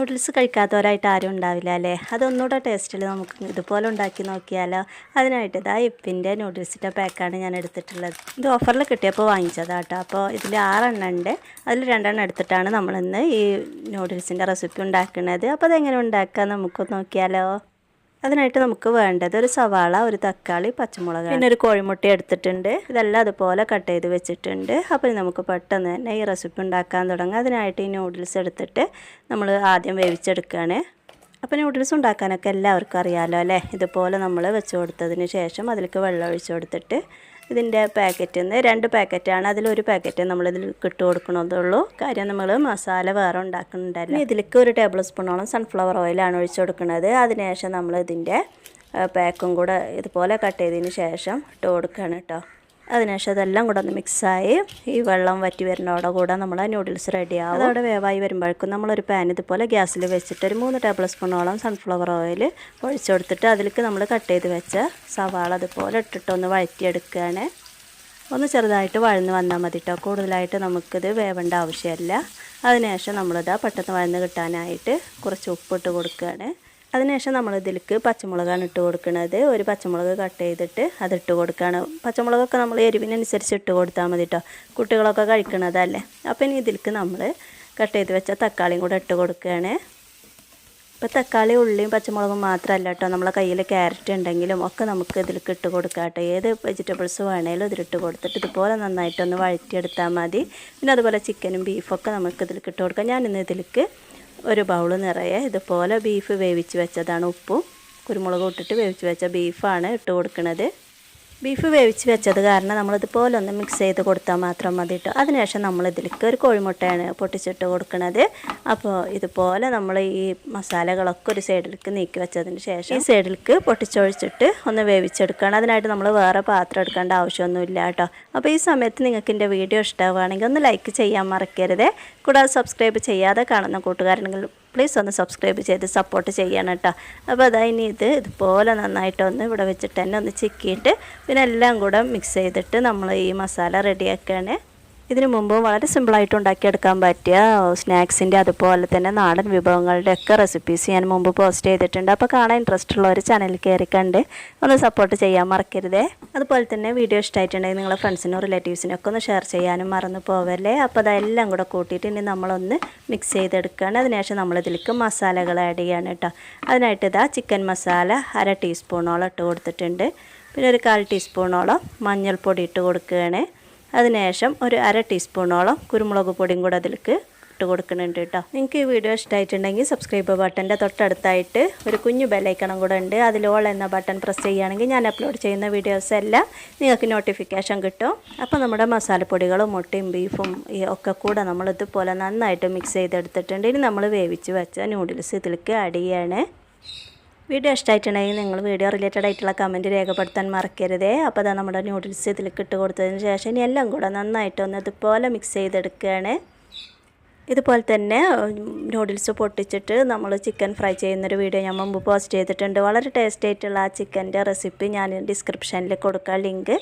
Noodles കഴിക്കാത്തവരായിട്ട് ആരും ഉണ്ടാവില്ല അല്ലേ? അതൊന്നുകൂടെ ടേസ്റ്റിൽ നമുക്ക് ഇതുപോലെ ഉണ്ടാക്കി നോക്കിയാലോ? അതിനായിട്ട് ഇതാ ഇപ്പിന്റെ നൂഡിൽസിന്റെ പാക്കാണ് ഞാൻ എടുത്തിട്ടുള്ളത്. ഇത് ഓഫറിൽ കിട്ടിയപ്പോൾ വാങ്ങിച്ചതാണ് കേട്ടോ അപ്പോൾ ഇതിൽ ആറെണ്ണം ഉണ്ട് അതിൽ രണ്ടെണ്ണം എടുത്തിട്ടാണ് നമ്മളിന്ന് ഈ നൂഡിൽസിന്റെ റെസിപ്പി ഉണ്ടാക്കുന്നത് അപ്പോൾ അതെങ്ങനെ ഉണ്ടാക്കുക നമുക്ക് നോക്കിയാലോ? അതിനായിട്ട് നമുക്ക് വേണ്ടത് ഒരു സവാള ഒരു തക്കാളി പച്ചമുളക്. പിന്നെ ഒരു കോഴിമുട്ട എടുത്തിട്ടുണ്ട്. ഇതെല്ലാം അതുപോലെ കട്ട് ചെയ്ത് വെച്ചിട്ടുണ്ട്. അപ്പോൾ നമുക്ക് പെട്ടെന്ന് തന്നെ ഈ റെസിപ്പി ഉണ്ടാക്കാൻ തുടങ്ങാം. അതിനായിട്ട് ഈ നൂഡിൽസ് എടുത്തിട്ട് നമ്മൾ ആദ്യം വേവിച്ചെടുക്കുകയാണ് അപ്പോൾ നൂഡിൽസ് ഉണ്ടാക്കാനൊക്കെ എല്ലാവർക്കും അറിയാമല്ലോ അല്ലേ? ഇതുപോലെ നമ്മൾ വെച്ച് കൊടുത്തതിന് ശേഷം അതിലേക്ക് വെള്ളം ഒഴിച്ചു കൊടുത്തിട്ട് ഇതിന്റെ പാക്കറ്റിൽ നിന്ന് രണ്ട് പാക്കറ്റാണ്. അതിലൊരു പാക്കറ്റ് നമ്മളിതിൽ കിട്ടു കൊടുക്കണതുള്ളൂ. കാര്യം നമ്മൾ മസാല വേറെ ഉണ്ടാക്കുന്നുണ്ടല്ലോ ഇതിലേക്ക് ഒരു ടേബിൾ സ്പൂണോളം സൺഫ്ലവർ ഓയിലാണ് ഒഴിച്ചു കൊടുക്കുന്നത് അതിനുശേഷം നമ്മൾ ഇതിന്റെ പാക്കും കൂടെ ഇതുപോലെ കട്ട് ചെയ്തതിന് ശേഷം ഇട്ട് കൊടുക്കുകയാണ് കേട്ടോ അതിനുശേഷം അതെല്ലാം കൂടെ ഒന്ന് മിക്സായി ഈ വെള്ളം വറ്റി വരുന്നതോടെ കൂടെ നമ്മൾ നൂഡിൽസ് റെഡിയാവും അതവിടെ വേവായി വരുമ്പോഴേക്കും നമ്മളൊരു പാൻ ഇതുപോലെ ഗ്യാസിൽ വെച്ചിട്ട് ഒരു മൂന്ന് ടേബിൾ സ്പൂണോളം സൺഫ്ലവർ ഓയിൽ ഒഴിച്ചു കൊടുത്തിട്ട് അതിലേക്ക് നമ്മൾ കട്ട് ചെയ്ത് വെച്ച സവാള അതുപോലെ ഇട്ടിട്ടൊന്ന് വഴറ്റിയെടുക്കുകയാണ്. ഒന്ന് ചെറുതായിട്ട് വഴന്ന് വന്നാൽ മതി കേട്ടോ കൂടുതലായിട്ട് നമുക്കിത് വേവേണ്ട ആവശ്യമില്ല. അതിനുശേഷം നമ്മളിതാ പെട്ടെന്ന് വഴന്ന് കിട്ടാനായിട്ട് കുറച്ച് ഉപ്പിട്ട് കൊടുക്കുകയാണ്. അതിനുശേഷം നമ്മൾ ഇതിലേക്ക് പച്ചമുളകാണ് ഇട്ട് കൊടുക്കുന്നത്. ഒരു പച്ചമുളക് കട്ട് ചെയ്തിട്ട് അതിട്ട് കൊടുക്കുകയാണ്. പച്ചമുളകൊക്കെ നമ്മൾ എരിവിനനുസരിച്ച് ഇട്ട് കൊടുത്താൽ മതി കേട്ടോ കുട്ടികളൊക്കെ കഴിക്കണതല്ലേ അപ്പം ഇനി ഇതിലേക്ക് നമ്മൾ കട്ട് ചെയ്ത് വെച്ച തക്കാളിയും കൂടെ ഇട്ട് കൊടുക്കുകയാണ്. ഇപ്പോൾ തക്കാളി ഉള്ളിയും പച്ചമുളകും മാത്രമല്ല കേട്ടോ നമ്മളെ കയ്യിൽ ക്യാരറ്റ് ഉണ്ടെങ്കിലും ഒക്കെ നമുക്ക് ഇതിലേക്ക് ഇട്ട് കൊടുക്കാം കേട്ടോ ഏത് വെജിറ്റബിൾസ് വേണേലും ഇതിലിട്ട് കൊടുത്തിട്ട് ഇതുപോലെ നന്നായിട്ടൊന്ന് വഴറ്റിയെടുത്താൽ മതി. പിന്നെ അതുപോലെ ചിക്കനും ബീഫൊക്കെ നമുക്ക് ഇതിലേക്ക് ഇട്ട് കൊടുക്കാം. ഞാനിന്ന് ഇതിലേക്ക് ഒരു ബൗൾ നിറയെ ഇതുപോലെ ബീഫ് വേവിച്ച് വെച്ചതാണ് ഉപ്പും. കുരുമുളകും ഇട്ടിട്ട് വേവിച്ച് വെച്ച ബീഫാണ് ഇട്ട് കൊടുക്കുന്നത് ബീഫ് വേവിച്ച് വെച്ചത് കാരണം നമ്മളിതുപോലെ ഒന്ന് മിക്സ് ചെയ്ത് കൊടുത്താൽ മാത്രം മതി കേട്ടോ അതിനുശേഷം നമ്മളിതിലേക്ക് ഒരു കോഴിമുട്ടയാണ് പൊട്ടിച്ചിട്ട് കൊടുക്കുന്നത് അപ്പോൾ ഇതുപോലെ നമ്മൾ ഈ മസാലകളൊക്കെ ഒരു സൈഡിലേക്ക് നീക്കി വെച്ചതിന് ശേഷം ഈ സൈഡിലേക്ക് പൊട്ടിച്ചൊഴിച്ചിട്ട് ഒന്ന് വേവിച്ചെടുക്കണം അതിനായിട്ട് നമ്മൾ വേറെ പാത്രം എടുക്കേണ്ട ആവശ്യമൊന്നുമില്ല കേട്ടോ. അപ്പോൾ ഈ സമയത്ത് നിങ്ങൾക്ക് എന്റെ വീഡിയോ ഇഷ്ടമാവുകയാണെങ്കിൽ ഒന്ന് ലൈക്ക് ചെയ്യാൻ മറക്കരുത്. കൂടാതെ സബ്സ്ക്രൈബ് ചെയ്യാതെ കാണുന്ന കൂട്ടുകാരുണ്ടെങ്കിൽ പ്ലീസ് ഒന്ന് സബ്സ്ക്രൈബ് ചെയ്ത് സപ്പോർട്ട് ചെയ്യണം കേട്ടോ അപ്പോൾ അതാ ഇനി ഇത് ഇതുപോലെ നന്നായിട്ടൊന്ന് ഇവിടെ വെച്ചിട്ട് തന്നെ ഒന്ന് ചിക്കിയിട്ട് പിന്നെ എല്ലാം കൂടെ മിക്സ് ചെയ്തിട്ട് നമ്മൾ ഈ മസാല റെഡിയാക്കുകയാണ് ഇതിനു മുമ്പ് വളരെ സിമ്പിളായിട്ട് ഉണ്ടാക്കിയെടുക്കാൻ പറ്റിയ സ്നാക്സിന്റെ അതുപോലെ തന്നെ നാടൻ വിഭവങ്ങളുടെ ഒക്കെ റെസിപ്പീസ് ഞാൻ മുമ്പ് പോസ്റ്റ് ചെയ്തിട്ടുണ്ട്. അപ്പോൾ കാണാൻ ഇൻട്രസ്റ്റ് ഉള്ളവർ ചാനൽ കയറി കണ്ട് ഒന്ന് സപ്പോർട്ട് ചെയ്യാൻ മറക്കരുതേ. അതുപോലെ തന്നെ വീഡിയോ ഇഷ്ടമായിട്ടുണ്ടെങ്കിൽ നിങ്ങളെ ഫ്രണ്ട്സിനും റിലേറ്റീവ്സിനും ഒക്കെ ഒന്ന് ഷെയർ ചെയ്യാനും മറന്നു പോവല്ലേ. അപ്പോൾ അതെല്ലാം കൂടെ കൂട്ടിയിട്ട് ഇനി നമ്മളൊന്ന് മിക്സ് ചെയ്തെടുക്കുകയാണ് അതിനുശേഷം നമ്മളിതിലേക്ക് മസാലകൾ ആഡ് ചെയ്യാണ് കേട്ടോ അതിനായിട്ട് ഇതാ ചിക്കൻ മസാല അര ടീസ്പൂണോളം ഇട്ട് കൊടുത്തിട്ടുണ്ട്. പിന്നെ ഒരു കാൽ ടീസ്പൂണോളം മഞ്ഞൾപ്പൊടി ഇട്ട് കൊടുക്കുകയാണ്. അതിനുശേഷം ഒരു അര ടീസ്പൂണോളം കുരുമുളക് പൊടിയും കൂടെ അതിലേക്ക് ഇട്ട് കൊടുക്കുന്നുണ്ട് കേട്ടോ. നിങ്ങൾക്ക് ഈ വീഡിയോ ഇഷ്ടമായിട്ടുണ്ടെങ്കിൽ സബ്സ്ക്രൈബ് ബട്ടന്റെ തൊട്ടടുത്തായിട്ട് ഒരു കുഞ്ഞു ബെല്ലൈക്കണം കൂടെ ഉണ്ട്. അതിൽ ഓൾ എന്ന ബട്ടൺ പ്രസ് ചെയ്യുകയാണെങ്കിൽ ഞാൻ അപ്ലോഡ് ചെയ്യുന്ന വീഡിയോസ് എല്ലാം നിങ്ങൾക്ക് നോട്ടിഫിക്കേഷൻ കിട്ടും. അപ്പോൾ നമ്മുടെ മസാലപ്പൊടികളും മുട്ടയും ബീഫും ഒക്കെ കൂടെ നമ്മൾ ഇതുപോലെ നന്നായിട്ട് മിക്സ് ചെയ്തെടുത്തിട്ടുണ്ട്. ഇനി നമ്മൾ വേവിച്ച് വെച്ച നൂഡിൽസ് ഇതിലേക്ക് ആഡ് ചെയ്യാണ്. വീഡിയോ ഇഷ്ടമായിട്ടുണ്ടെങ്കിൽ നിങ്ങൾ വീഡിയോ റിലേറ്റഡ് ആയിട്ടുള്ള കമന്റ് രേഖപ്പെടുത്താൻ മറക്കരുതേ. അപ്പോൾ അതാ നമ്മുടെ ന്യൂഡിൽസ് ഇതിലേക്ക് ഇട്ട് കൊടുത്തതിന് ശേഷം ഇനി എല്ലാം കൂടെ നന്നായിട്ടൊന്ന് ഇതുപോലെ മിക്സ് ചെയ്തെടുക്കുകയാണ്. ഇതുപോലെ തന്നെ നൂഡിൽസ് പൊട്ടിച്ചിട്ട് നമ്മൾ ചിക്കൻ ഫ്രൈ ചെയ്യുന്നൊരു വീഡിയോ ഞാൻ മുമ്പ് പോസ്റ്റ് ചെയ്തിട്ടുണ്ട്. വളരെ ടേസ്റ്റ് ആയിട്ടുള്ള ആ ചിക്കന്റെ റെസിപ്പി ഞാൻ ഡിസ്ക്രിപ്ഷനിൽ കൊടുക്കാം ലിങ്ക്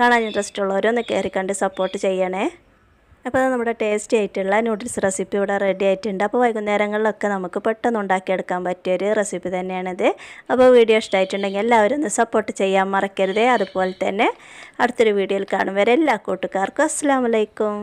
കാണാൻ ഇൻട്രസ്റ്റ് ഉള്ളവരൊന്ന് കയറി കണ്ട് സപ്പോർട്ട് ചെയ്യണേ. അപ്പോൾ നമ്മുടെ ടേസ്റ്റി ആയിട്ടുള്ള നൂഡിൽസ് റെസിപ്പി ഇവിടെ റെഡി ആയിട്ടുണ്ട്. അപ്പോൾ വൈകുന്നേരങ്ങളിലൊക്കെ നമുക്ക് പെട്ടെന്ന് ഉണ്ടാക്കിയെടുക്കാൻ പറ്റിയൊരു റെസിപ്പി തന്നെയാണിത്. അപ്പോൾ വീഡിയോ ഇഷ്ടമായിട്ടുണ്ടെങ്കിൽ എല്ലാവരും ഒന്ന് സപ്പോർട്ട് ചെയ്യാൻ മറക്കരുത്. അതുപോലെ തന്നെ അടുത്തൊരു വീഡിയോയിൽ കാണും വരെ എല്ലാ കൂട്ടുകാർക്കും. അസ്സാം വലൈക്കും